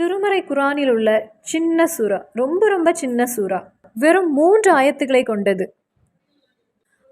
திருமறை குரானில் உள்ள சின்ன சூறா ரொம்ப ரொம்ப சின்ன சூறா. வெறும் மூன்று ஆயத்துக்களை கொண்டது.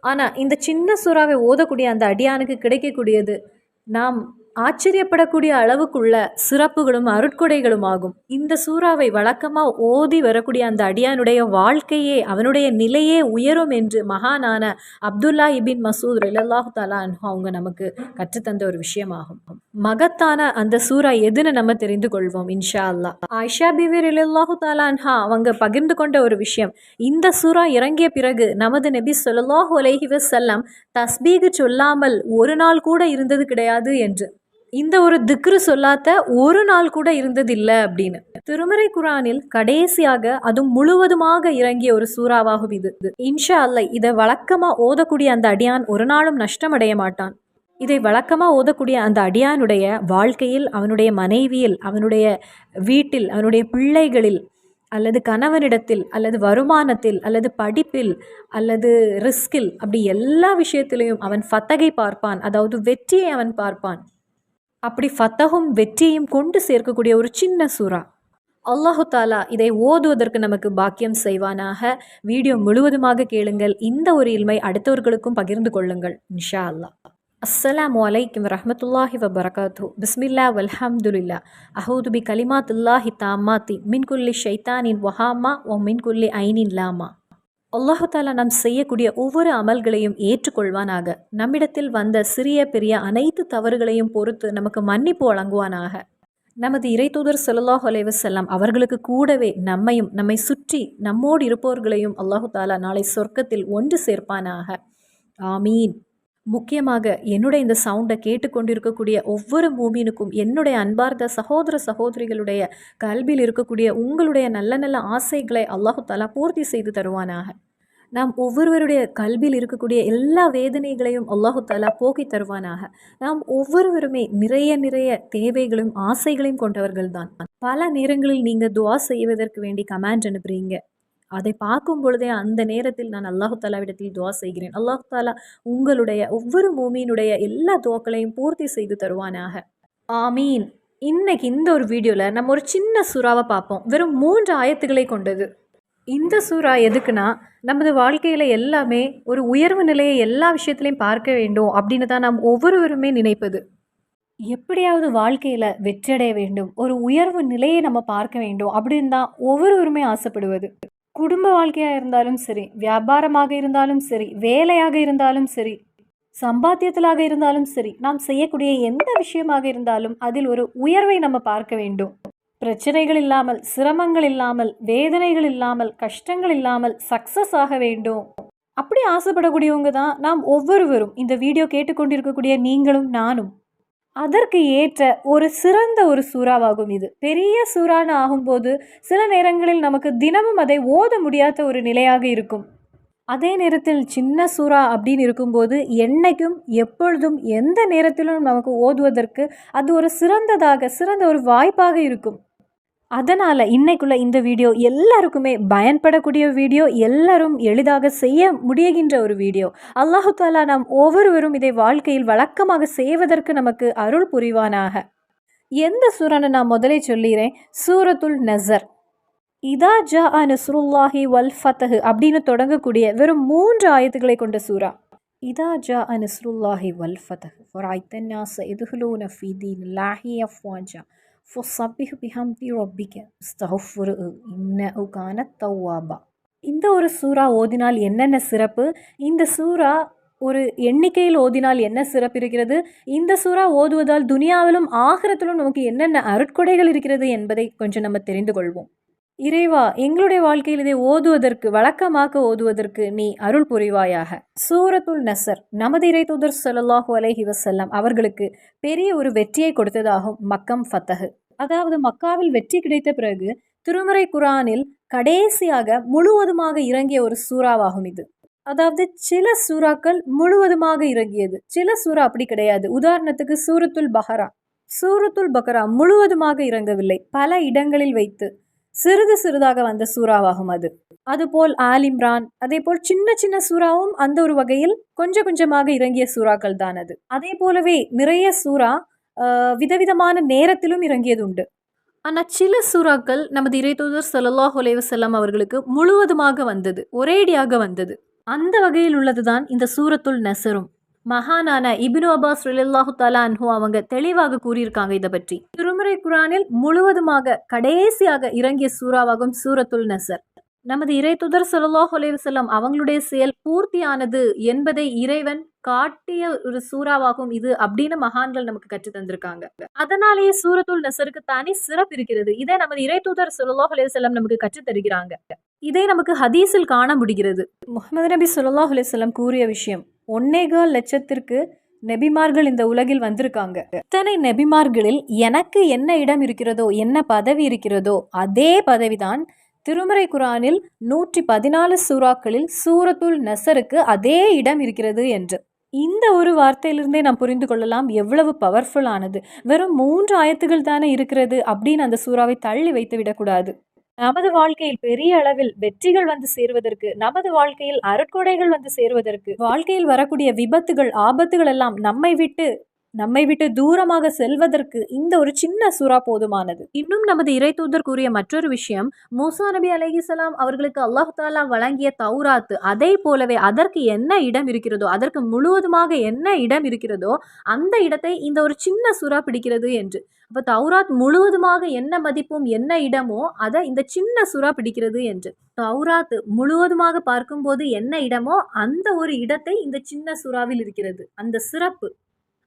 ஆனால் இந்த சின்ன சூறாவை ஓதக்கூடிய அந்த அடியானுக்கு கிடைக்கக்கூடியது நாம் ஆச்சரியப்படக்கூடிய அளவுக்குள்ள சிறப்புகளும் அருட்கொடைகளும் ஆகும். இந்த சூறாவை வழக்கமாக ஓதி வரக்கூடிய அந்த அடியானுடைய வாழ்க்கையே அவனுடைய நிலையே உயரும் என்று மகானான அப்துல்லா இபின் மசூத் ரிலல்லாஹு தாலா அவங்க நமக்கு கற்றுத்தந்த ஒரு விஷயமாகும். மகத்தான அந்த சூறா எதுன்னு நம்ம தெரிந்து கொள்வோம் இன்ஷா அல்லா ஆயிஷா பிவி ரிலல்லாஹு தாலான்ஹா அவங்க பகிர்ந்து கொண்ட ஒரு விஷயம் இந்த சூறா இறங்கிய பிறகு நமது நபி சொல்லாஹு அலஹி வசல்லாம் தஸ்பீகு சொல்லாமல் ஒரு நாள் கூட இருந்தது கிடையாது என்று. இந்த ஒரு திக்ரு சொல்லாத ஒரு நாள் கூட இருந்ததில்லை அப்படின்னு. திருமறை குரானில் கடைசியாக அதுவும் முழுவதுமாக இறங்கிய ஒரு சூறாவாகும் இது. இன்ஷா அல்ல இதை வழக்கமா ஓதக்கூடிய அந்த அடியான் ஒரு நாளும் நஷ்டமடைய மாட்டான். இதை வழக்கமாக ஓதக்கூடிய அந்த அடியானுடைய வாழ்க்கையில் அவனுடைய மனைவியில் அவனுடைய வீட்டில் அவனுடைய பிள்ளைகளில் அல்லது கணவனிடத்தில் அல்லது வருமானத்தில் அல்லது படிப்பில் அல்லது ரிஸ்கில் அப்படி எல்லா விஷயத்திலையும் அவன் ஃபத்தகை பார்ப்பான். அதாவது வெற்றியை அவன் பார்ப்பான். அப்படி ஃபத்தகும் வெற்றியும் கொண்டு சேர்க்கக்கூடிய ஒரு சின்ன சூறா. அல்லாஹு தாலா இதை ஓதுவதற்கு நமக்கு பாக்கியம் செய்வானாக. வீடியோ முழுவதுமாக கேளுங்கள். இந்த ஒரு இல்மை அடுத்தவர்களுக்கும் பகிர்ந்து கொள்ளுங்கள். இன்ஷா அல்லா அஸ்ஸலாமு அலைக்கும் ரஹமத்துல்லாஹி வபரகாத்து. பிஸ்மில்லா வல்ஹம்துலில்லா அஹூதுபி கலிமாத்துல்லாஹி தாமாத்தி மின்குல்லி ஷைத்தானின் வஹாமா. ஓ மின்குல்லி ஐனின் லாமா. அல்லாஹு தாலா நாம் செய்யக்கூடிய ஒவ்வொரு அமல்களையும் ஏற்றுக்கொள்வானாக. நம்மிடத்தில் வந்த சிறிய பெரிய அனைத்து தவறுகளையும் பொறுத்து நமக்கு மன்னிப்பு வழங்குவானாக. நமது இறைத்தூதர் சொல்லாஹ் அலைவசல்லாம் அவர்களுக்கு கூடவே நம்மையும் நம்மை சுற்றி நம்மோடு இருப்பவர்களையும் அல்லாஹு தாலா நாளை சொர்க்கத்தில் ஒன்று சேர்ப்பானாக. ஆமீன். முக்கியமாக என்னுடைய இந்த சவுண்டை கேட்டுக்கொண்டிருக்கக்கூடிய ஒவ்வொரு மூமினுக்கும் என்னுடைய அன்பார்ந்த சகோதர சகோதரிகளுடைய கல்வியில் இருக்கக்கூடிய உங்களுடைய நல்ல நல்ல ஆசைகளை அல்லாஹு தாலா பூர்த்தி செய்து தருவானாக. நாம் ஒவ்வொருவருடைய கல்வியில் இருக்கக்கூடிய எல்லா வேதனைகளையும் அல்லாஹு தாலா போக்கி தருவானாக. நாம் ஒவ்வொருவருமே நிறைய நிறைய தேவைகளும் ஆசைகளையும் கொண்டவர்கள் தான் பல நேரங்களில் நீங்கள் துவா செய்வதற்கு வேண்டி கமாண்ட் அனுப்புறீங்க. அதை பார்க்கும் பொழுதே அந்த நேரத்தில் நான் அல்லாஹு தாலாவிடத்தில் துவா செய்கிறேன். அல்லாஹு தாலா உங்களுடைய ஒவ்வொரு மூமியினுடைய எல்லா துவாக்களையும் பூர்த்தி செய்து தருவானாக. ஆமீன். இன்னைக்கு இந்த ஒரு வீடியோவில் நம்ம ஒரு சின்ன சுறாவை பார்ப்போம். வெறும் மூன்று ஆயத்துக்களை கொண்டது. இந்த சூறா எதுக்குன்னா நமது வாழ்க்கையில் எல்லாமே ஒரு உயர்வு நிலையை எல்லா விஷயத்துலையும் பார்க்க வேண்டும் அப்படின்னு தான் நாம் ஒவ்வொருவருமே நினைப்பது. எப்படியாவது வாழ்க்கையில் வெற்றியடைய வேண்டும். ஒரு உயர்வு நிலையை நம்ம பார்க்க வேண்டும் அப்படின்னு தான் ஒவ்வொருவருமே ஆசைப்படுவது. குடும்ப வாழ்க்கையாக இருந்தாலும் சரி வியாபாரமாக இருந்தாலும் சரி வேலையாக இருந்தாலும் சரி சம்பாத்தியத்திலாக இருந்தாலும் சரி நாம் செய்யக்கூடிய எந்த விஷயமாக இருந்தாலும் அதில் ஒரு உயர்வை நம்ம பார்க்க வேண்டும். பிரச்சனைகள் இல்லாமல் சிரமங்கள் இல்லாமல் வேதனைகள் இல்லாமல் கஷ்டங்கள் இல்லாமல் சக்சஸ் ஆக வேண்டும். அப்படி ஆசைப்படக்கூடியவங்க தான் நாம் ஒவ்வொருவரும். இந்த வீடியோ கேட்டுக்கொண்டிருக்கக்கூடிய நீங்களும் நானும். அதற்கு ஏற்ற ஒரு சிறந்த ஒரு சூறாவாகும் இது. பெரிய சூறான ஆகும்போது சில நேரங்களில் நமக்கு தினமும் அதை ஓத முடியாத ஒரு நிலையாக இருக்கும். அதே நேரத்தில் சின்ன சூறா அப்படின்னு இருக்கும்போது என்னைக்கும் எப்பொழுதும் எந்த நேரத்திலும் நமக்கு ஓதுவதற்கு அது ஒரு சிறந்ததாக சிறந்த ஒரு வாய்ப்பாக இருக்கும். அதனால் இன்றைக்குள்ள இந்த வீடியோ எல்லாருக்குமே பயன்படக்கூடிய வீடியோ எல்லாரும் எளிதாக செய்ய முடியுகின்ற ஒரு வீடியோ. அல்லாஹு தாலா நாம் ஒவ்வொருவரும் இதை வாழ்க்கையில் வழக்கமாக செய்வதற்கு நமக்கு அருள் புரிவானாக. எந்த சூறான்னு நான் முதலே சொல்லிடுறேன் சூரத்துல் நசர். இதா ஜா அ வல் ஃபத்தஹு அப்படின்னு தொடங்கக்கூடிய வெறும் மூன்று ஆயத்துக்களை கொண்ட சூறா. இதா ஜா அ நஸ்ருல்லாஹி வல் ஃபத்தஹு. ஒரு ஐத்தன்னாச எதுகுலூன ஃபீதீன் லாஹி அஃப்வாஜா. ஃபொசபிஹ் பிஹம்தி ரொப்பிக்க ஸ்தஃபுரு இன்ன உகான தவ்வாபா இந்த ஒரு சூறா ஓதினால் என்னென்ன சிறப்பு? இந்த சூறா ஒரு எண்ணிக்கையில் ஓதினால் என்ன சிறப்பு இருக்கிறது? இந்த சூறா ஓதுவதால் துனியாவிலும் ஆகரத்திலும் நமக்கு என்னென்ன அருட்கொடைகள் இருக்கிறது என்பதை கொஞ்சம் நம்ம தெரிந்து கொள்வோம். இறைவா எங்களுடைய வாழ்க்கையில் இதை ஓதுவதற்கு வழக்கமாக்க ஓதுவதற்கு நீ அருள் புரிவாயாக. சூரத்துல் நசர் நமது இறை தூதர் சொல்லல்லாஹு அலஹி வசல்லாம் அவர்களுக்கு பெரிய ஒரு வெற்றியை கொடுத்ததாகும் மக்கம் ஃபத்தஹு. அதாவது மக்காவில் வெற்றி கிடைத்த பிறகு திருமறை குரானில் கடைசியாக முழுவதுமாக இறங்கிய ஒரு சூறாவாகும் இது. அதாவது சில சூறாக்கள் முழுவதுமாக இறங்கியது. சில சூறா அப்படி கிடையாது. உதாரணத்துக்கு சூரத்துல் பஹரா. சூரத்துல் பஹரா முழுவதுமாக இறங்கவில்லை. பல இடங்களில் வைத்து சிறிது சிறிதாக வந்த சூறாவாகும் அது. அதுபோல் ஆலிம்ரான் அதே போல் சின்ன சின்ன சூறாவும் அந்த ஒரு வகையில் கொஞ்சம் கொஞ்சமாக இறங்கிய சூறாக்கள் தான் அது. அதே போலவே நிறைய சூறா விதவிதமான நேரத்திலும் இறங்கியது உண்டு ஆனால் சில சூறாக்கள் நமது இறைத்தூதர் ஸல்லல்லாஹு அலைஹி அவர்களுக்கு முழுவதுமாக வந்தது ஒரேடியாக வந்தது. அந்த வகையில் உள்ளதுதான் இந்த சூரத்துள் நெசரும். மகானான இபினு அபாஸ் ரலில்லாஹு தஆலா அன்ஹு அவங்க தெளிவாக கூறியிருக்காங்க இதை பற்றி. திருமுறை குரானில் முழுவதுமாக கடைசியாக இறங்கிய சூறாவாகும் சூரத்துல் நசர். நமது இறை துதர் சொல்லாஹ் செல்லம் அவங்களுடைய செயல் பூர்த்தியானது என்பதை இறைவன் காட்டிய ஒரு சூறாவாகும் இது அப்படின்னு மகான்கள் நமக்கு கற்று தந்திருக்காங்க. அதனாலேயே சூரத்துல் நசருக்கு தனி சிறப்பு இருக்கிறது. இதை நமது இறைத்தூதர் தூதர் சொல்லாஹ் செல்லம் நமக்கு கற்றுத் தருகிறாங்க. இதை நமக்கு ஹதீஸில் காண முடிகிறது. முகமது நபி சொல்லாஹ் செல்லம் கூறிய விஷயம் ஒன்னேகால் லட்சத்திற்கு நெபிமார்கள் இந்த உலகில் வந்திருக்காங்க. இத்தனை நெபிமார்களில் எனக்கு என்ன இடம் இருக்கிறதோ என்ன பதவி இருக்கிறதோ அதே பதவிதான் திருமறை குரானில் நூற்றி பதினாலு சூறாக்களில் சூரத்துல் நசருக்கு அதே இடம் இருக்கிறது என்று. இந்த ஒரு வார்த்தையிலிருந்தே நாம் புரிந்து கொள்ளலாம் எவ்வளவு பவர்ஃபுல்லானது வெறும் மூன்று ஆயத்துகள் தானே இருக்கிறது அப்படின்னு அந்த சூறாவை தள்ளி வைத்து விடக்கூடாது நமது வாழ்க்கையில் பெரிய அளவில் வெற்றிகள் வந்து சேருவதற்கு நமது வாழ்க்கையில் அருட்கொடைகள் வந்து சேருவதற்கு வாழ்க்கையில் வரக்கூடிய விபத்துகள் ஆபத்துகள் எல்லாம் நம்மை விட்டு நம்மை விட்டு தூரமாக செல்வதற்கு இந்த ஒரு சின்ன சுறா போதுமானது. இன்னும் நமது இறை தூதர் கூறிய மற்றொரு விஷயம் மூசா நபி அலைஹிசலாம் அவர்களுக்கு அல்லாஹு தாலா வழங்கிய தௌராத்து அதை போலவே அதற்கு என்ன இடம் இருக்கிறதோ அதற்கு முழுவதுமாக என்ன இடம் இருக்கிறதோ அந்த இடத்தை இந்த ஒரு சின்ன சுறா பிடிக்கிறது என்று. அப்போ தௌராத் முழுவதுமாக என்ன மதிப்பும் என்ன இடமோ அதை இந்த சின்ன சுறா பிடிக்கிறது என்று. தௌராத் முழுவதுமாக பார்க்கும்போது என்ன இடமோ அந்த ஒரு இடத்தை இந்த சின்ன சுறாவில் இருக்கிறது. அந்த சிறப்பு.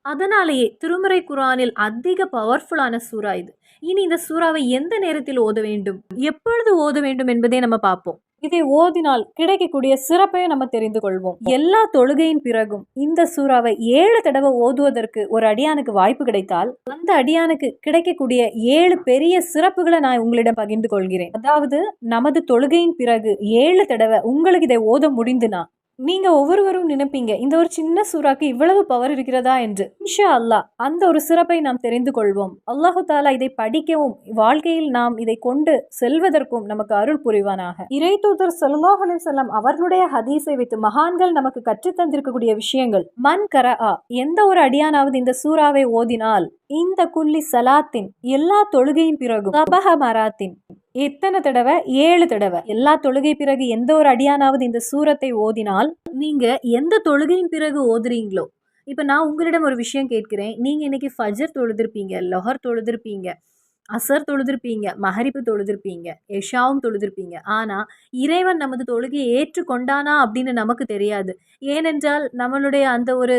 அதனாலேயே திருமறை குரானில் அதிக பவர்ஃபுல்லான சூறா இது. இனி இந்த சூறாவை எந்த நேரத்தில் ஓத வேண்டும்? எப்பொழுது ஓத வேண்டும் என்பதை நம்ம பார்ப்போம். இதை ஓதினால் கிடைக்கக்கூடிய சிறப்பையும் நம்ம தெரிந்து கொள்வோம். எல்லா தொழுகையின் பிறகும் இந்த சூறாவை ஏழு தடவை ஓதுவதற்கு ஒரு அடியானுக்கு வாய்ப்பு கிடைத்தால் அந்த அடியானுக்கு கிடைக்கக்கூடிய ஏழு பெரிய சிறப்புகளை நான் உங்களிடம் பகிர்ந்து கொள்கிறேன். அதாவது நமது தொழுகையின் பிறகு ஏழு தடவை உங்களுக்கு இதை ஓத முடிந்துனா நீங்கள் ஒவ்வொருவரும் நினைப்பீங்க இந்த ஒரு சின்ன சூறாக்கு இவ்வளவு பவர் இருக்கிறதா என்று. இன்ஷா அல்லாஹ் அந்த ஒரு சிறப்பை நாம் தெரிந்து கொள்வோம். அல்லாஹு தாலா இதை படிக்கவும் வாழ்க்கையில் நாம் இதை கொண்டு செல்வதற்கும் நமக்கு அருள் புரிவானாக. இறை தூதர் சொல்லாஹலி செல்லம் அவர்களுடைய ஹதீஸை வைத்து மகான்கள் நமக்கு கற்றுத் தந்திருக்கக்கூடிய விஷயங்கள். மன் கரா எந்த ஒரு அடியானாவது இந்த சூறாவை ஓதினால் இந்த குல்லி சலாத்தின் எல்லா தொழுகையின் பிறகும் சபஹ மராத்தின் எத்தனை தடவை ஏழு தடவை. எல்லா தொழுகை பிறகு எந்த ஒரு அடியானாவது இந்த சூரத்தை ஓதினால் நீங்க எந்த தொழுகையின் பிறகு ஓதுறீங்களோ இப்போ நான் உங்களிடம் ஒரு விஷயம் கேட்கிறேன். நீங்க இன்னைக்கு ஃபஜர் தொழுதிருப்பீங்க லொஹர் தொழுதிருப்பீங்க அசர் தொழுதிருப்பீங்க மஹரிப்பு தொழுதிருப்பீங்க எஷாவும் தொழுதிருப்பீங்க. ஆனால் இறைவன் நமது தொழுகையை ஏற்றுக்கொண்டானா அப்படின்னு நமக்கு தெரியாது. ஏனென்றால் நம்மளுடைய அந்த ஒரு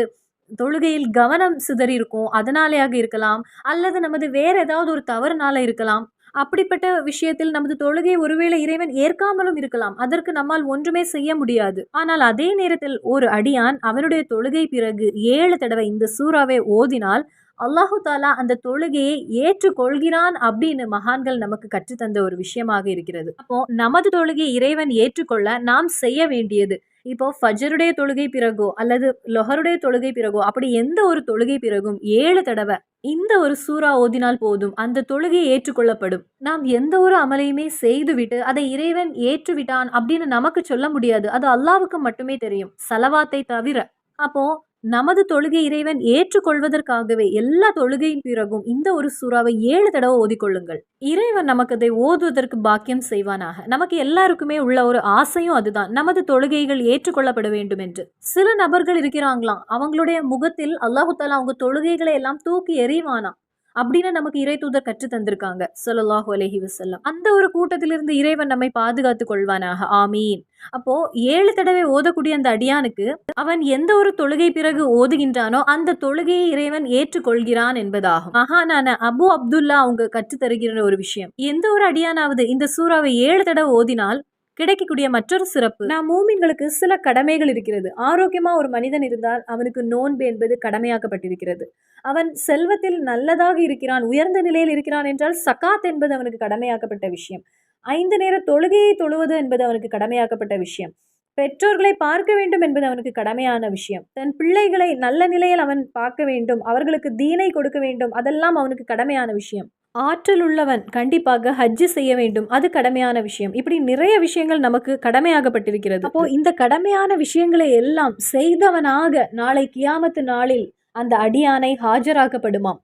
தொழுகையில் கவனம் சிதறி இருக்கும் அதனாலேயாக இருக்கலாம் அல்லது நமது வேற ஏதாவது ஒரு தவறுனால இருக்கலாம். அப்படிப்பட்ட விஷயத்தில் நமது தொழுகை ஒருவேளை இறைவன் ஏற்காமலும் இருக்கலாம். அதற்கு நம்மால் ஒன்றுமே செய்ய முடியாது. ஆனால் அதே நேரத்தில் ஒரு அடியான் அவனுடைய தொழுகை பிறகு ஏழு தடவை இந்த சூறாவை ஓதினால் அல்லாஹு தாலா அந்த தொழுகையை ஏற்றுக்கொள்கிறான் அப்படின்னு மகான்கள் நமக்கு கற்றுத்தந்த ஒரு விஷயமாக இருக்கிறது. அப்போ நமது தொழுகையை இறைவன் ஏற்றுக்கொள்ள நாம் செய்ய வேண்டியது இப்போ ஃபஜருடைய தொழுகை பிறகோ அல்லது லொஹருடைய தொழுகை பிறகோ அப்படி எந்த ஒரு தொழுகை பிறகும் ஏழு தடவை இந்த ஒரு சூறா ஓதினால் போதும் அந்த தொழுகை ஏற்றுக்கொள்ளப்படும். நாம் எந்த ஒரு அமலையுமே செய்துவிட்டு அதை இறைவன் ஏற்றுவிட்டான் அப்படின்னு நமக்கு சொல்ல முடியாது. அது அல்லாவுக்கு மட்டுமே தெரியும் சலவாத்தை தவிர. அப்போ நமது தொழுகை இறைவன் ஏற்றுக்கொள்வதற்காகவே எல்லா தொழுகையின் பிறகும் இந்த ஒரு சூறாவை ஏழு தடவை ஓதிக்கொள்ளுங்கள். இறைவன் நமக்கு அதை ஓதுவதற்கு பாக்கியம் செய்வானாக. நமக்கு எல்லாருக்குமே உள்ள ஒரு ஆசையும் அதுதான். நமது தொழுகைகள் ஏற்றுக்கொள்ளப்பட வேண்டும் என்று. சில நபர்கள் இருக்கிறாங்களாம். அவங்களுடைய முகத்தில் அல்லாஹு தாலா அவங்க தொழுகைகளை எல்லாம் தூக்கி எறிவானாம். அப்படின்னு நமக்கு இறை தூதர் கற்று தந்திருக்காங்க. சொல்லலாஹு அலஹி வசல்லம் அந்த ஒரு கூட்டத்திலிருந்து இறைவன் நம்மை பாதுகாத்து கொள்வானாக. ஆமீன். அப்போ ஏழு தடவை ஓதக்கூடிய அந்த அடியானுக்கு அவன் எந்த ஒரு தொழுகை பிறகு ஓதுகின்றானோ அந்த தொழுகையை இறைவன் ஏற்றுக்கொள்கிறான் என்பதாகும். மகானான அபு அப்துல்லா அவங்க கற்று தருகிற ஒரு விஷயம். எந்த ஒரு அடியானாவது இந்த சூறாவை ஏழு தடவை ஓதினால் கிடைக்கக்கூடிய மற்றொரு சிறப்பு. நான் மூமின்களுக்கு சில கடமைகள் இருக்கிறது. ஆரோக்கியமா ஒரு மனிதன் இருந்தால் அவனுக்கு நோன்பு என்பது கடமையாக்கப்பட்டிருக்கிறது. அவன் செல்வத்தில் நல்லதாக இருக்கிறான் உயர்ந்த நிலையில் இருக்கிறான் என்றால் சக்காத் என்பது அவனுக்கு கடமையாக்கப்பட்ட விஷயம். ஐந்து நேர தொழுகையை தொழுவது என்பது அவனுக்கு கடமையாக்கப்பட்ட விஷயம். பெற்றோர்களை பார்க்க வேண்டும் என்பது அவனுக்கு கடமையான விஷயம். தன் பிள்ளைகளை நல்ல நிலையில் அவன் பார்க்க வேண்டும். அவர்களுக்கு தீனை கொடுக்க வேண்டும். அதெல்லாம் அவனுக்கு கடமையான விஷயம். ஆற்றல் உள்ளவன் கண்டிப்பாக ஹஜ்ஜு செய்ய வேண்டும். அது கடமையான விஷயம். இப்படி நிறைய விஷயங்கள் நமக்கு கடமையாகப்பட்டிருக்கிறது. அப்போ இந்த கடமையான விஷயங்களை எல்லாம் செய்தவனாக நாளை கியாமத்து நாளில் அந்த அடியானை ஹாஜராக்கப்படுமாம்.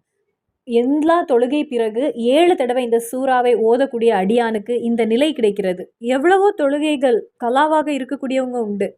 எல்லா தொழுகை பிறகு ஏழு தடவை இந்த சூறாவை ஓதக்கூடிய அடியானுக்கு இந்த நிலை கிடைக்கிறது. எவ்வளவோ தொழுகைகள் கலாவாக இருக்கக்கூடியவங்க உண்டு.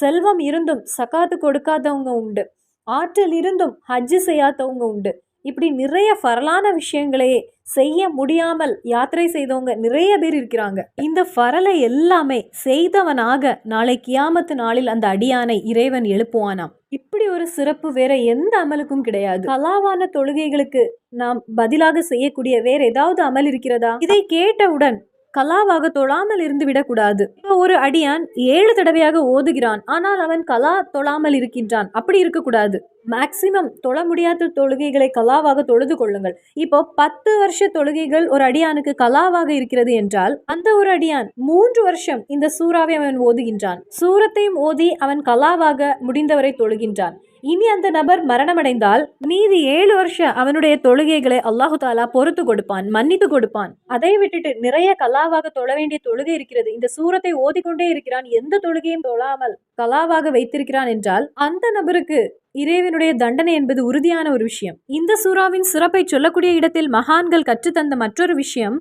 செல்வம் இருந்தும் சக்காத்து கொடுக்காதவங்க உண்டு. ஆற்றல் இருந்தும் ஹஜ்ஜு செய்யாதவங்க உண்டு. இப்படி நிறைய ஃபரலான விஷயங்களையே செய்ய முடியாமல் யாத்திரை செய்தவங்க நிறைய பேர் இருக்கிறாங்க. இந்த ஃபரலை எல்லாமே செய்தவனாக நாளை கியாமத்து நாளில் அந்த அடியானை இறைவன் எழுப்புவானாம். இப்படி ஒரு சிறப்பு வேற எந்த அமலுக்கும் கிடையாது. கலாவான தொழுகைகளுக்கு நாம் பதிலாக செய்யக்கூடிய வேற ஏதாவது அமல் இருக்கிறதா? இதை கேட்டவுடன் கலாவாக தொழாமல் இருந்து விடக்கூடாது. இப்போ ஒரு அடியான் ஏழு தடவையாக ஓதுகிறான். ஆனால் அவன் கலா தொழாமல் இருக்கின்றான். அப்படி இருக்கக்கூடாது. மேக்சிமம் தொழ முடியாத தொழுகைகளை கலாவாக தொழுது கொள்ளுங்கள். இப்போ பத்து வருஷ தொழுகைகள் ஒரு அடியானுக்கு கலாவாக இருக்கிறது என்றால் அந்த ஒரு அடியான் மூன்று வருஷம் இந்த சூறாவை அவன் ஓதுகின்றான். சூரத்தையும் ஓதி அவன் கலாவாக முடிந்தவரை தொழுகின்றான். இனி அந்த நபர் மரணமடைந்தால் மீதி ஏழு வருஷம் அவனுடைய தொழுகைகளை அல்லாஹு தாலா பொறுத்து கொடுப்பான் மன்னித்து கொடுப்பான். அதை விட்டுட்டு நிறைய கலாவாக தொழ வேண்டிய தொழுகை இருக்கிறது. இந்த சூரத்தை ஓதிக்கொண்டே இருக்கிறான். எந்த தொழுகையும் தொழாமல் கலாவாக வைத்திருக்கிறான் என்றால் அந்த நபருக்கு இறைவனுடைய தண்டனை என்பது உறுதியான ஒரு விஷயம். இந்த சூறாவின் சிறப்பை சொல்லக்கூடிய இடத்தில் மகான்கள் கற்றுத்தந்த மற்றொரு விஷயம்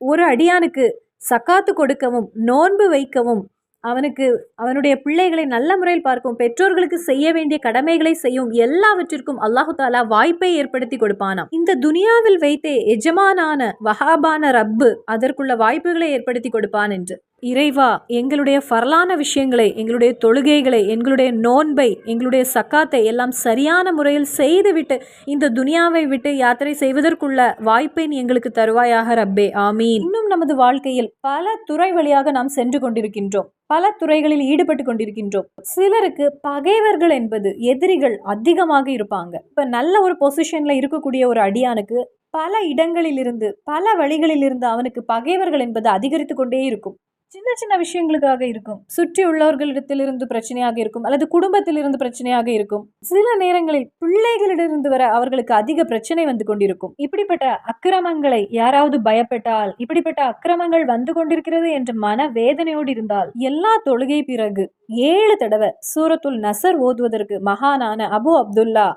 ஒரு அடியானுக்கு சக்காத்து கொடுக்கவும் நோன்பு வைக்கவும் அவனுக்கு அவனுடைய பிள்ளைகளை நல்ல முறையில் பார்க்கும் பெற்றோர்களுக்கு செய்ய வேண்டிய கடமைகளை செய்யும் எல்லாவற்றிற்கும் அல்லாஹு தாலா வாய்ப்பை ஏற்படுத்தி கொடுப்பானாம். இந்த துனியாவில் வைத்தே எஜமானான வஹாபான ரப்பு அதற்குள்ள வாய்ப்புகளை ஏற்படுத்தி கொடுப்பான் என்று. இறைவா எங்களுடைய வரலான விஷயங்களை எங்களுடைய தொழுகைகளை எங்களுடைய நோன்பை எங்களுடைய சக்காத்தை எல்லாம் சரியான முறையில் செய்துவிட்டு இந்த துனியாவை விட்டு யாத்திரை செய்வதற்குள்ள வாய்ப்பை நீ எங்களுக்கு தருவாயாக ரப்பே. ஆமீன். இன்னும் நமது வாழ்க்கையில் பல துறை வழியாக நாம் சென்று கொண்டிருக்கின்றோம். பல துறைகளில் ஈடுபட்டு கொண்டிருக்கின்றோம். சிலருக்கு பகைவர்கள் என்பது எதிரிகள் அதிகமாக இருப்பாங்க. இப்போ நல்ல ஒரு பொசிஷனில் இருக்கக்கூடிய ஒரு அடியானுக்கு பல இடங்களிலிருந்து பல வழிகளிலிருந்து அவனுக்கு பகைவர்கள் என்பது அதிகரித்து கொண்டே இருக்கும். சின்ன சின்ன விஷயங்களுக்காக இருக்கும். சுற்றி உள்ளவர்களிடத்திலிருந்து பிரச்சனையாக இருக்கும். அல்லது குடும்பத்திலிருந்து பிரச்சனையாக இருக்கும். சில நேரங்களில் பிள்ளைகளிடமிருந்து வர அவர்களுக்கு அதிக பிரச்சனை வந்து கொண்டிருக்கும். இப்படிப்பட்ட அக்கிரமங்களை யாராவது பயப்பட்டால் இப்படிப்பட்ட அக்கிரமங்கள் வந்து கொண்டிருக்கிறது என்ற மன வேதனையோடு இருந்தால் எல்லா தொழுகை பிறகு ஏழு தடவை சூரத்துல் நசர் ஓதுவதற்கு மகானான அபு அப்துல்லா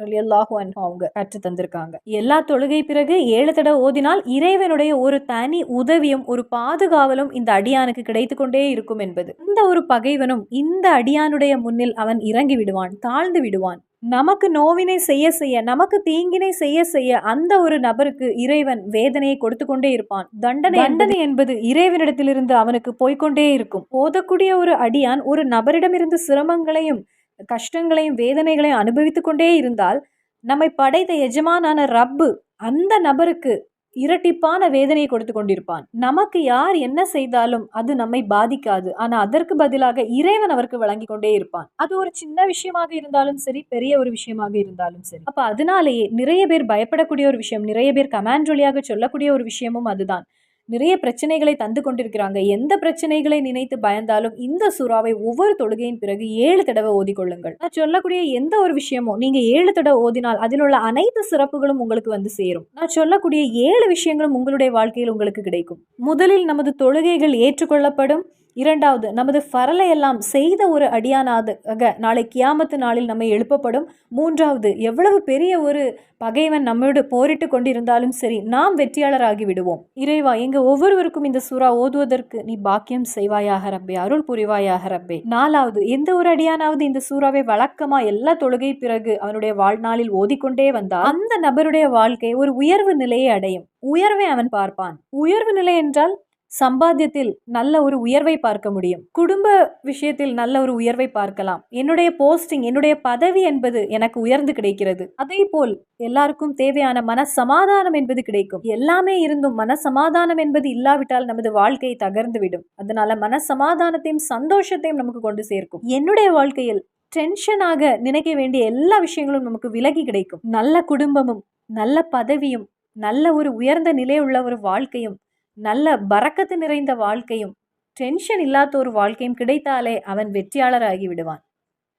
ரலியல்லாஹு அன்ஹு அவங்க கற்று தந்திருக்காங்க. எல்லா தொழுகை பிறகு ஏழு தடவை ஓதினால் இறைவனுடைய ஒரு தனி உதவியும் ஒரு பாதுகாவலும் இந்த அடியானுக்கு கிடைத்து கொண்டே இருக்கும் என்பது. இந்த ஒரு பகைவனும் இந்த அடியானுடைய முன்னில் அவன் இறங்கி விடுவான் தாழ்ந்து விடுவான். நமக்கு நோவினை செய்ய செய்ய நமக்கு தீங்கினை செய்ய செய்ய அந்த ஒரு நபருக்கு இறைவன் வேதனையை கொடுத்து கொண்டே இருப்பான். தண்டனை தண்டனை என்பது இறைவனிடத்திலிருந்து அவனுக்கு போய்கொண்டே இருக்கும். ஓதக்கூடிய ஒரு அடியான் ஒரு நபரிடமிருந்து சிரமங்களையும் கஷ்டங்களையும் வேதனைகளையும் அனுபவித்து கொண்டே இருந்தால் நம்மை படைத்த எஜமானான ரப்பு அந்த நபருக்கு இரட்டிப்பான வேதனையை கொடுத்து கொண்டிருப்பான். நமக்கு யார் என்ன செய்தாலும் அது நம்மை பாதிக்காது. ஆனா அதற்கு பதிலாக இறைவன் அவருக்கு வழங்கி கொண்டே இருப்பான். அது ஒரு சின்ன விஷயமாக இருந்தாலும் சரி பெரிய ஒரு விஷயமாக இருந்தாலும் சரி. அப்ப அதனாலேயே நிறைய பேர் பயப்படக்கூடிய ஒரு விஷயம் நிறைய பேர் கமாண்ட் வழியாக சொல்லக்கூடிய ஒரு விஷயமும் அதுதான். நிறைய பிரச்சனைகளை தந்து கொண்டிருக்கிறாங்க. எந்த பிரச்சனைகளை நினைத்து பயந்தாலும் இந்த சுறாவை ஒவ்வொரு தொழுகையின் பிறகு ஏழு தடவை ஓதிக்கொள்ளுங்கள். நான் சொல்லக்கூடிய எந்த ஒரு விஷயமும் நீங்க ஏழு தடவை ஓதினால் அதில் உள்ள அனைத்து சிறப்புகளும் உங்களுக்கு வந்து சேரும். நான் சொல்லக்கூடிய ஏழு விஷயங்களும் உங்களுடைய வாழ்க்கையில் உங்களுக்கு கிடைக்கும். முதலில் நமது தொழுகைகள் ஏற்றுக்கொள்ளப்படும். இரண்டாவது நமது ஃபரலை எல்லாம் செய்த ஒரு அடியானாக நாளை கியாமத்து நாளில் நம்மை எழுப்பப்படும். மூன்றாவது எவ்வளவு பெரிய ஒரு பகைவன் நம்மோடு போரிட்டு கொண்டிருந்தாலும் சரி நாம் வெற்றியாளராகி விடுவோம். இறைவா எங்க ஒவ்வொருவருக்கும் இந்த சூறா ஓதுவதற்கு நீ பாக்கியம் செய்வாயாக ரப்பே அருள் புரிவாயாக ரப்பே. நாலாவது எந்த ஒரு அடியானாவது இந்த சூறாவை வழக்கமா எல்லா தொழுகை பிறகு அவனுடைய வாழ்நாளில் ஓதிக்கொண்டே வந்தால் அந்த நபருடைய வாழ்க்கை ஒரு உயர்வு நிலையை அடையும். உயர்வை அவன் பார்ப்பான். உயர்வு நிலை என்றால் சம்பாத்தியத்தில் நல்ல ஒரு உயர்வை பார்க்க முடியும். குடும்ப விஷயத்தில் நல்ல ஒரு உயர்வை பார்க்கலாம். என்னுடைய போஸ்டிங் என்னுடைய பதவி என்பது எனக்கு உயர்ந்து கிடைக்கிறது. அதே போல் எல்லாருக்கும் தேவையான மன சமாதானம் என்பது கிடைக்கும். எல்லாமே இருந்தும் மன சமாதானம் என்பது இல்லாவிட்டால் நமது வாழ்க்கை தகர்ந்துவிடும். அதனால மன சமாதானத்தையும் சந்தோஷத்தையும் நமக்கு கொண்டு சேர்க்கும். என்னுடைய வாழ்க்கையில் டென்ஷனாக நினைக்க வேண்டிய எல்லா விஷயங்களும் நமக்கு விலகி கிடைக்கும். நல்ல குடும்பமும் நல்ல பதவியும் நல்ல ஒரு உயர்ந்த நிலை உள்ள ஒரு வாழ்க்கையும் நல்ல பறக்கத்து நிறைந்த வாழ்க்கையும் டென்ஷன் இல்லாத ஒரு வாழ்க்கையும் கிடைத்தாலே அவன் வெற்றியாளராகி விடுவான்.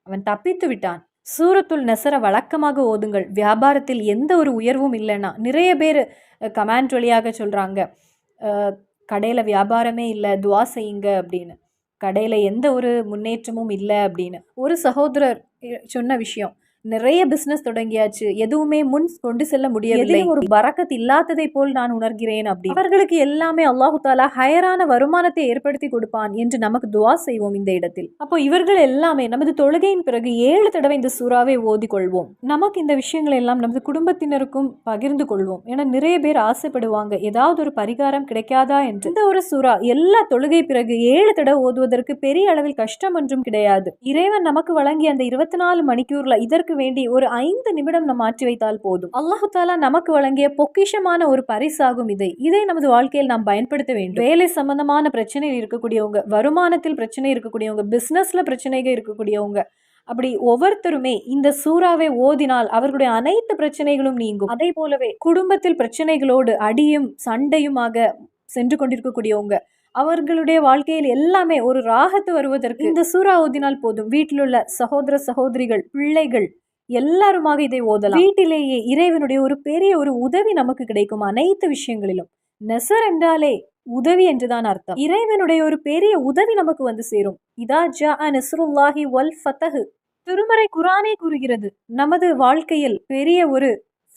அவன் தப்பித்து விட்டான். சூரத்துல் நெசர வழக்கமாக ஓதுங்கள். வியாபாரத்தில் எந்த ஒரு உயர்வும் இல்லைன்னா நிறைய பேர் கமெண்ட் வழியாக சொல்கிறாங்க கடையில் வியாபாரமே இல்லை துவா செய்யுங்க அப்படின்னு. கடையில் எந்த ஒரு முன்னேற்றமும் இல்லை அப்படின்னு. ஒரு சகோதரர் சொன்ன விஷயம் நிறைய பிசினஸ் தொடங்கியாச்சு. எதுவுமே முன் கொண்டு செல்ல முடியவில்லை. ஒரு பறக்கத் இல்லாததை போல் நான் உணர்கிறேன் அப்படி. அவர்களுக்கு எல்லாமே அல்லாஹு தாலா ஹயரான வருமானத்தை ஏற்படுத்தி கொடுப்பான் என்று நமக்கு துவா செய்வோம் இந்த இடத்தில். அப்போ இவர்கள் எல்லாமே நமது தொழுகையின் பிறகு ஏழு தடவை இந்த சூறாவை ஓதிக் கொள்வோம் நமக்கு இந்த விஷயங்கள் எல்லாம் நமது குடும்பத்தினருக்கும் பகிர்ந்து கொள்வோம். ஏன்னா நிறைய பேர் ஆசைப்படுவாங்க. ஏதாவது ஒரு பரிகாரம் கிடைக்காதா என்று. இந்த ஒரு சூறா எல்லா தொழுகை பிறகு ஏழு தடவை ஓதுவதற்கு பெரிய அளவில் கஷ்டம் ஒன்றும் கிடையாது. இறைவன் நமக்கு வழங்கிய அந்த இருபத்தி நாலு மணிக்கூர்ல இதற்கு வேண்டி ஒரு ஐந்து நிமிடம் நம்ம மாற்றி வைத்தால் போதும். அல்லாஹு தாலா நமக்கு வழங்கிய பொக்கிஷமான ஒரு பரிசாகும் இதை. இதை நமது வாழ்க்கையில் நாம் பயன்படுத்த வேண்டும். வேலை சம்பந்தமான பிரச்சனையில் இருக்கக்கூடியவங்க வருமானத்தில் பிரச்சனை இருக்கக்கூடியவங்க பிஸ்னஸ்ல பிரச்சனைகள் இருக்கக்கூடியவங்க அப்படி ஒவ்வொருத்தருமே இந்த சூறாவை ஓதினால் அவர்களுடைய அனைத்து பிரச்சனைகளும் நீங்கும். அதே போலவே குடும்பத்தில் பிரச்சனைகளோடு அடியும் சண்டையுமாக சென்று கொண்டிருக்கக்கூடியவங்க அவர்களுடைய வாழ்க்கையில் எல்லாமே ஒரு ராகத்து வருவதற்கு இந்த சூறா ஓதினால் போதும். வீட்டில் உள்ள சகோதர சகோதரிகள் பிள்ளைகள் எல்லாருமாக இதை ஓதலாம். வீட்டிலேயே இறைவனுடைய ஒரு பெரிய ஒரு உதவி நமக்கு கிடைக்கும் அனைத்து விஷயங்களிலும். நெசர் என்றாலே உதவி என்றுதான் அர்த்தம். இறைவனுடைய ஒரு பெரிய உதவி நமக்கு வந்து சேரும். இதா ஜா நெஸ்ருல்லாஹி வல் ஃபத்தஹு திருமறை குரானே கூறுகிறது நமது வாழ்க்கையில் பெரிய ஒரு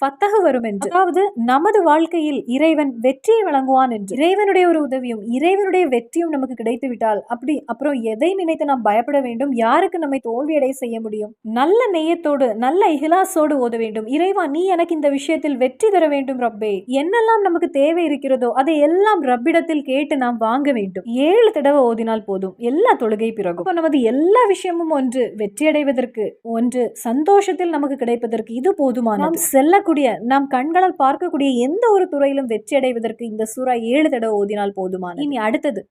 ஃபத்தகு வரும் என்று அதாவது நமது வாழ்க்கையில் இறைவன் வெற்றியை வழங்குவான் என்று. இறைவனுடைய ஒரு உதவியும் இறைவனுடைய வெற்றியும் நமக்கு கிடைத்து விட்டால் அப்படி அப்புறம் எதை நினைத்து நாம் பயப்பட வேண்டும்? யாருக்கு நம்மை தோல்வியடை செய்ய முடியும்? நல்ல நெய்யத்தோடு நல்ல இஹ்லாசோடு ஓத வேண்டும். இறைவா நீ எனக்கு இந்த விஷயத்தில் வெற்றி தர வேண்டும் ரப்பே. என்னெல்லாம் நமக்கு தேவை இருக்கிறதோ அதை எல்லாம் ரப்பிடத்தில் கேட்டு நாம் வாங்க வேண்டும். ஏழு தடவை ஓதினால் போதும். எல்லா தொழுகை பிறகும். நமது எல்லா விஷயமும் ஒன்று. வெற்றியடைவதற்கு ஒன்று. சந்தோஷத்தில் நமக்கு கிடைப்பதற்கு இது போதுமான செல்ல செல்லக்கூடிய நாம் கண்களால் பார்க்கக்கூடிய எந்த ஒரு துறையிலும் வெற்றி அடைவதற்கு இந்த சூறா ஏழு தடவை ஓதினால் போதுமான இனி அடுத்தது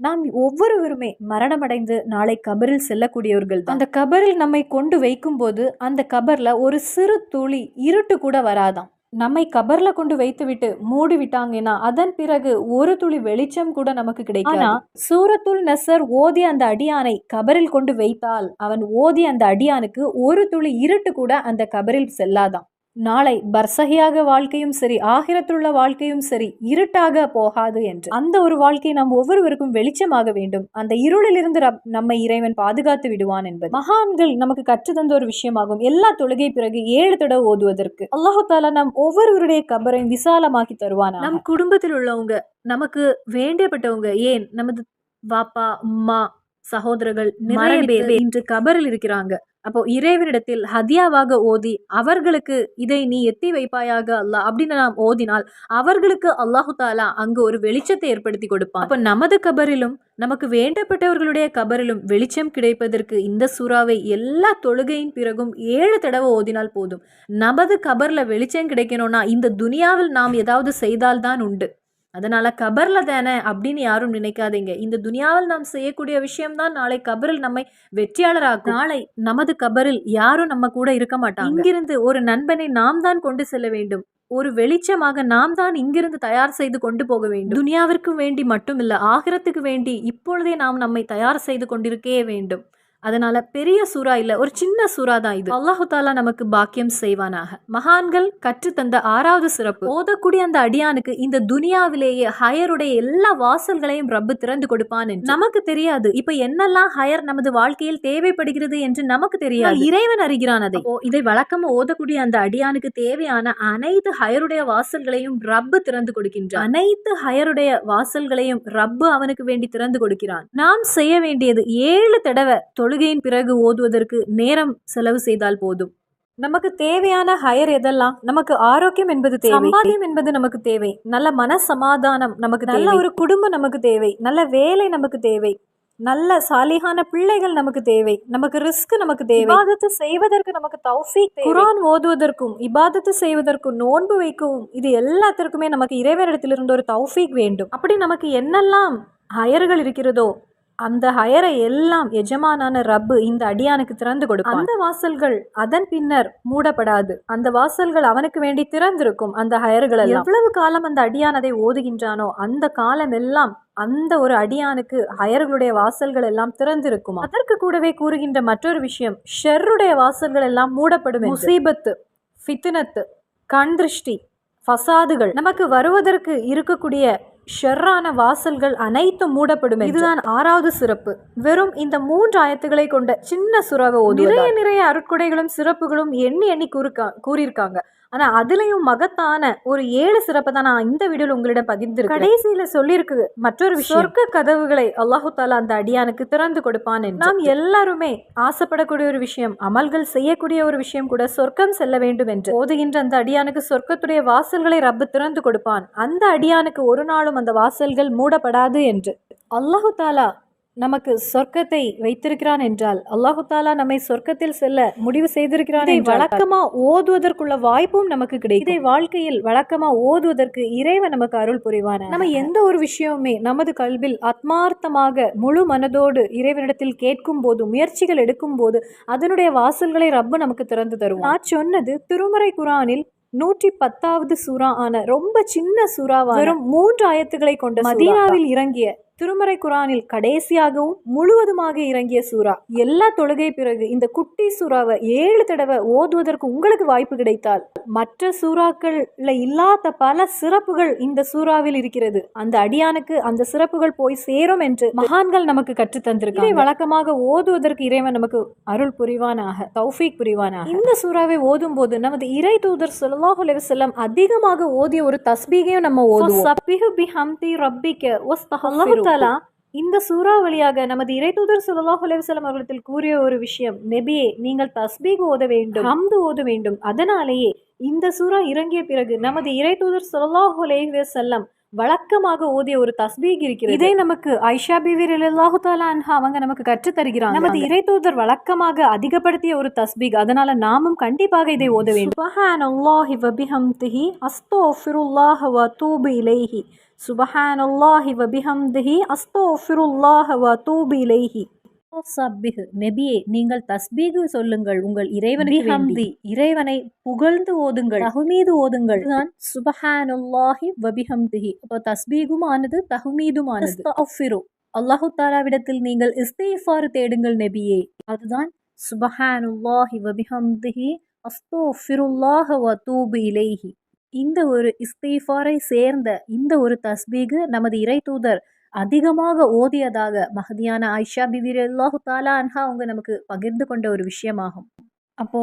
நாம் ஒவ்வொருவருமே மரணமடைந்து நாளை கபரில் செல்லக்கூடியவர்கள் தான். அந்த கபரில் நம்மை கொண்டு வைக்கும் போது அந்த கபர்ல ஒரு சிறு துளி இருட்டு கூட வராதாம். நம்மை கபர்ல கொண்டு வைத்துவிட்டு மூடி விட்டாங்கன்னா அதன் பிறகு ஒரு துளி வெளிச்சம் கூட நமக்கு கிடைக்கும் ஆனா சூரத்துல் நசர் ஓதிய அந்த அடியானை கபரில் கொண்டு வைத்தால் அவன் ஓதிய அந்த அடியானுக்கு ஒரு துளி இருட்டு கூட அந்த கபரில் செல்லாதாம். நாளை பர்சகியாக வாழ்க்கையும் சரி ஆகிரத்துள்ள வாழ்க்கையும் சரி இருட்டாக போகாது என்று. அந்த ஒரு வாழ்க்கை நாம் ஒவ்வொருவருக்கும் வெளிச்சமாக வேண்டும். அந்த இருளிலிருந்து நம்மை இறைவன் பாதுகாத்து விடுவான் என்பது. மகான்கள் நமக்கு கற்று தந்த ஒரு விஷயமாகும். எல்லா தொழுகை பிறகு ஏழு தடவை ஓதுவதற்கு. அல்லாஹு தாலா நம் ஒவ்வொருவருடைய கபரையும் விசாலமாக்கி தருவான் நம் குடும்பத்தில் உள்ளவங்க நமக்கு வேண்டியப்பட்டவங்க ஏன்? நமது வாப்பா அம்மா சகோதரர்கள் நிறைய பேர். இன்று கபரில் இருக்கிறாங்க. அப்போ இறைவனிடத்தில் ஹதியாவாக ஓதி அவர்களுக்கு இதை நீ எத்தி வைப்பாயாக அல்லாஹ் அப்படின்னு நாம் ஓதினால் அவர்களுக்கு அல்லாஹு தாலா அங்கு ஒரு வெளிச்சத்தை ஏற்படுத்தி கொடுப்பான். அப்போ நமது கபரிலும் நமக்கு வேண்டப்பட்டவர்களுடைய கபரிலும் வெளிச்சம் கிடைப்பதற்கு இந்த சூறாவை எல்லா தொழுகையின் பிறகும் ஏழு தடவை ஓதினால் போதும். நமது கபரில் வெளிச்சம் கிடைக்கணும்னா இந்த துனியாவில் நாம் ஏதாவது செய்தால்தான் உண்டு. அதனால கபர்ல தானே அப்படின்னு யாரும் நினைக்காதீங்க. இந்த துனியாவில் நாம் செய்யக்கூடிய விஷயம்தான் நாளை கபரில் நம்மை வெற்றியாளராகும் நாளை நமது கபரில் யாரும் நம்ம கூட இருக்க மாட்டாங்க. இங்கிருந்து ஒரு நண்பனை நாம் தான் கொண்டு செல்ல வேண்டும். ஒரு வெளிச்சமாக நாம் தான் இங்கிருந்து தயார் செய்து கொண்டு போக வேண்டும். துனியாவிற்கு வேண்டி மட்டுமில்ல ஆகிரத்துக்கு வேண்டி இப்பொழுதே நாம் நம்மை தயார் செய்து கொண்டிருக்கே வேண்டும். அதனால பெரிய சூறா இல்ல ஒரு சின்ன சூறா தான் இது. அல்லாஹு தாலா நமக்கு பாக்கியம் செய்வானாக. மகான்கள் கற்றுத்தந்த ஆறாவது சிறப்பு. ஓதக்கூடிய அந்த அடியானுக்கு இந்த துனியாவிலேயே ஹயருடைய எல்லா வாசல்களையும் ரப்பு திறந்து கொடுப்பான் நமக்கு தெரியாது. இப்ப என்னெல்லாம் ஹயர் நமது வாழ்க்கையில் தேவைப்படுகிறது என்று நமக்கு தெரியாது. இறைவன் அறிகிறான் அதை. இதை வழக்கமா ஓதக்கூடிய அந்த அடியானுக்கு தேவையான அனைத்து ஹயருடைய வாசல்களையும் ரப்பு திறந்து கொடுக்கின்றான். அனைத்து ஹயருடைய வாசல்களையும் ரப்பு அவனுக்கு வேண்டி திறந்து கொடுக்கிறான். நாம் செய்ய வேண்டியது ஏழு தடவை தொழுகையின் பிறகு ஓதுவதற்கு நேரம் செலவு செய்தால் போதும். நமக்கு தேவையான ஹயர் எதெல்லாம்? நமக்கு ஆரோக்கியம் என்பது தேவை. சம்பாத்தியம் என்பது நமக்கு தேவை. நல்ல மன சமாதானம் நமக்கு நல்ல ஒரு குடும்பம் நமக்கு தேவை. நல்ல வேலை நமக்கு தேவை. நல்ல சாலிகான பிள்ளைகள் நமக்கு தேவை. நமக்கு ரிஸ்க் நமக்கு தேவை. இபாதத்து செய்வதற்கு நமக்கு தௌஃபீக் தேவை. குர்ஆன் ஓதுவதற்கும் இபாதத்து செய்வதற்கும் நோன்பு வைக்கவும் இது எல்லாத்திற்குமே நமக்கு இறைவனிடத்திலிருந்து ஒரு தௌஃபீக் வேண்டும். அப்படி நமக்கு என்னெல்லாம் ஹயர்கள் இருக்கிறதோ அந்த ஹயரை எல்லாம் எஜமானான ரப்பு இந்த அடியானுக்கு திறந்து கொடுக்கும் அந்த வாசல்கள் அதன் பின்னர் மூடப்படாது. அந்த வாசல்கள் அவனுக்கு வேண்டி திறந்திருக்கும் அந்த ஹயர்கள் எல்லாம். எவ்வளவு காலம் அந்த அடியான் அதை ஓதுகின்றானோ அந்த காலம் எல்லாம் அந்த ஒரு அடியானுக்கு ஹயர்களுடைய வாசல்கள் எல்லாம் திறந்திருக்கும்? அதற்கு கூடவே கூறுகின்ற மற்றொரு விஷயம் ஷெர்ருடைய வாசல்கள் எல்லாம் மூடப்படும் முசீபத்து ஃபித்னத்து கண் திருஷ்டி ஃபசாதுகள். நமக்கு வருவதற்கு இருக்கக்கூடிய ஷெர்ரான வாசல்கள் அனைத்தும் மூடப்படும். இதுதான் ஆறாவது சிறப்பு. வெறும் இந்த மூன்று ஆயத்துக்களை கொண்ட சின்ன சுறாவை நிறைய நிறைய அருட்கொடைகளும் சிறப்புகளும் எண்ணி எண்ணி கூறுக்கா கூறியிருக்காங்க. ஆனா அதுலயும் மகத்தான ஒரு ஏழு சிறப்பை தான் நான் இந்த வீடியோல உங்களிடம் பகிர்ந்திருக்கேன் கடைசியில சொல்லியிருக்கு மற்றொரு சொர்க்க கதவுகளை அல்லாஹு தாலா அந்த அடியானுக்கு திறந்து கொடுப்பான் நாம் எல்லாருமே ஆசைப்படக்கூடிய ஒரு விஷயம் அமல்கள் செய்யக்கூடிய ஒரு விஷயம் கூட சொர்க்கம் செல்ல வேண்டும் என்று. ஓதுகின்ற அந்த அடியானுக்கு சொர்க்கத்துடைய வாசல்களை ரப்பு திறந்து கொடுப்பான். அந்த அடியானுக்கு ஒரு நாளும் அந்த வாசல்கள் மூடப்படாது என்று. அல்லாஹு தாலா நமக்கு சொர்க்கத்தை வைத்திருக்கிறான் என்றால் அல்லாஹு தாலா நம்மை சொர்க்கத்தில் செல்ல முடிவு செய்திருக்கிறான் இதை வழக்கமா ஓதுவதற்குள்ள வாய்ப்பும் நமக்கு கிடைக்கும். இதை வாழ்க்கையில் வழக்கமா ஓதுவதற்கு இறைவன் நமக்கு அருள் புரிவான. நம்ம எந்த ஒரு விஷயமுமே நமது கல்வில் ஆத்மார்த்தமாக முழு மனதோடு இறைவனிடத்தில் கேட்கும் போது முயற்சிகள் எடுக்கும் போது அதனுடைய வாசல்களை ரப்பு நமக்கு திறந்து தரும் நான் சொன்னது திருமறை குரானில் நூற்றி பத்தாவது சூறா ஆன ரொம்ப சின்ன சூறாவா வெறும் மூன்று ஆயத்துக்களை கொண்ட மதீனாவில் இறங்கிய திருமறை குரானில் கடைசியாகவும் முழுவதுமாக இறங்கிய சூறா. எல்லா தொழுகை பிறகு இந்த குட்டி சூறாவை ஏழு தடவை ஓதுவதற்கு உங்களுக்கு வாய்ப்பு கிடைத்தால் மற்ற சூறாக்கள்ல இல்லாத பல சிறப்புகள் இந்த சூறாவில் இருக்கிறது. அந்த அடியானுக்கு அந்த சிறப்புகள் போய் சேரும் என்று மகான்கள் நமக்கு கற்று தந்திருக்காங்க. இதை வழக்கமாக ஓதுவதற்கு இறைவன் நமக்கு அருள் புரிவானாக தௌஃபீக் புரிவானாக. இந்த சூறாவை ஓதும் போது நமது இறை தூதர் அலைஹி வஸல்லம் அதிகமாக ஓதிய ஒரு தஸ்பீகையும் நம்ம ஓதுவோம். தாலா இந்த சூறா வழியாக நமது இறைத்தூதர் ஸல்லல்லாஹு அலுவலம் வஸல்லம் அவர்களிடத்தில் கூறிய ஒரு விஷயம் நெபியே நீங்கள் தஸ்பீக் ஓத வேண்டும் அம்து ஓத வேண்டும். அதனாலேயே இந்த சூறா இறங்கிய பிறகு நமது இறைத்தூதர் ஸல்லல்லாஹு அலேஹ் செல்லம் வழக்கமாக ஓதிய ஒரு தஸ்பீக் இருக்கிறது. இதை நமக்கு ஐஷா பிவி ரலியல்லாஹு தஆலா அன்ஹா அவங்க நமக்கு கற்று தருகிறாங்க. நமது இறைத்தூதர் வழக்கமாக அதிகப்படுத்திய ஒரு தஸ்பீக். அதனால நாமும் கண்டிப்பாக இதை ஓத வேண்டும். சுப்ஹானல்லாஹி வ பிஹம்திஹி அஸ்தக்ஃபிருல்லாஹ வ தூபு இலைஹி. சுபஹானல்லாஹி வ பிஹம்திஹி அஸ்தக்ஃபிருல்லாஹ வ தூபு இலைஹி. சப்பிஹ் நெபியே நீங்கள் தஸ்பீகு சொல்லுங்கள். உங்கள் இறைவனுக்கு வேண்டி. இறைவனை புகழ்ந்து ஓதுங்கள். தஹ்மீது ஓதுங்கள். தான் சுபஹானுல்லாஹி வபிஹம்திஹி. அப்போ தஸ்பீகுமானது தஹ்மீதுமானது. அஃபிரு அல்லாஹு தாலாவிடத்தில் நீங்கள் இஸ்திஃபார் தேடுங்கள் நெபியே. அதுதான் சுபஹானுல்லாஹி வபிஹம்திஹி. அஸ்தோஃபிருல்லாஹ வ தூபு இலைஹி. இந்த ஒரு இஸ்திஃபாரை சேர்ந்த இந்த ஒரு தஸ்பீகு நமது இறை தூதர் அதிகமாக ஓதியதாக மஹதியான ஆயிஷா பிவிர் அல்லாஹு தாலா அன்ஹா அவங்க நமக்கு பகிர்ந்து கொண்ட ஒரு விஷயமாகும். அப்போ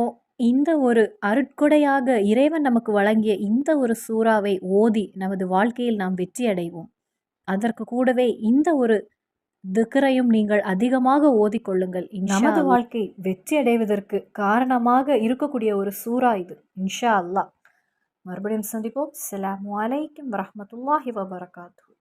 இந்த ஒரு அருட்கொடையாக இறைவன் நமக்கு வழங்கிய இந்த ஒரு சூறாவை ஓதி நமது வாழ்க்கையில் நாம் வெற்றி அடைவோம். அதற்கு கூடவே இந்த ஒரு திக்கரையும் நீங்கள் அதிகமாக ஓதிக்கொள்ளுங்கள் நமது வாழ்க்கை வெற்றி அடைவதற்கு காரணமாக இருக்கக்கூடிய ஒரு சூறா இது. இன்ஷா அல்லாஹ். மறுபடியும் சந்திப்போம். அஸ்ஸலாமு அலைக்கும் வரஹ்மத்துல்லாஹி வபரகாத்து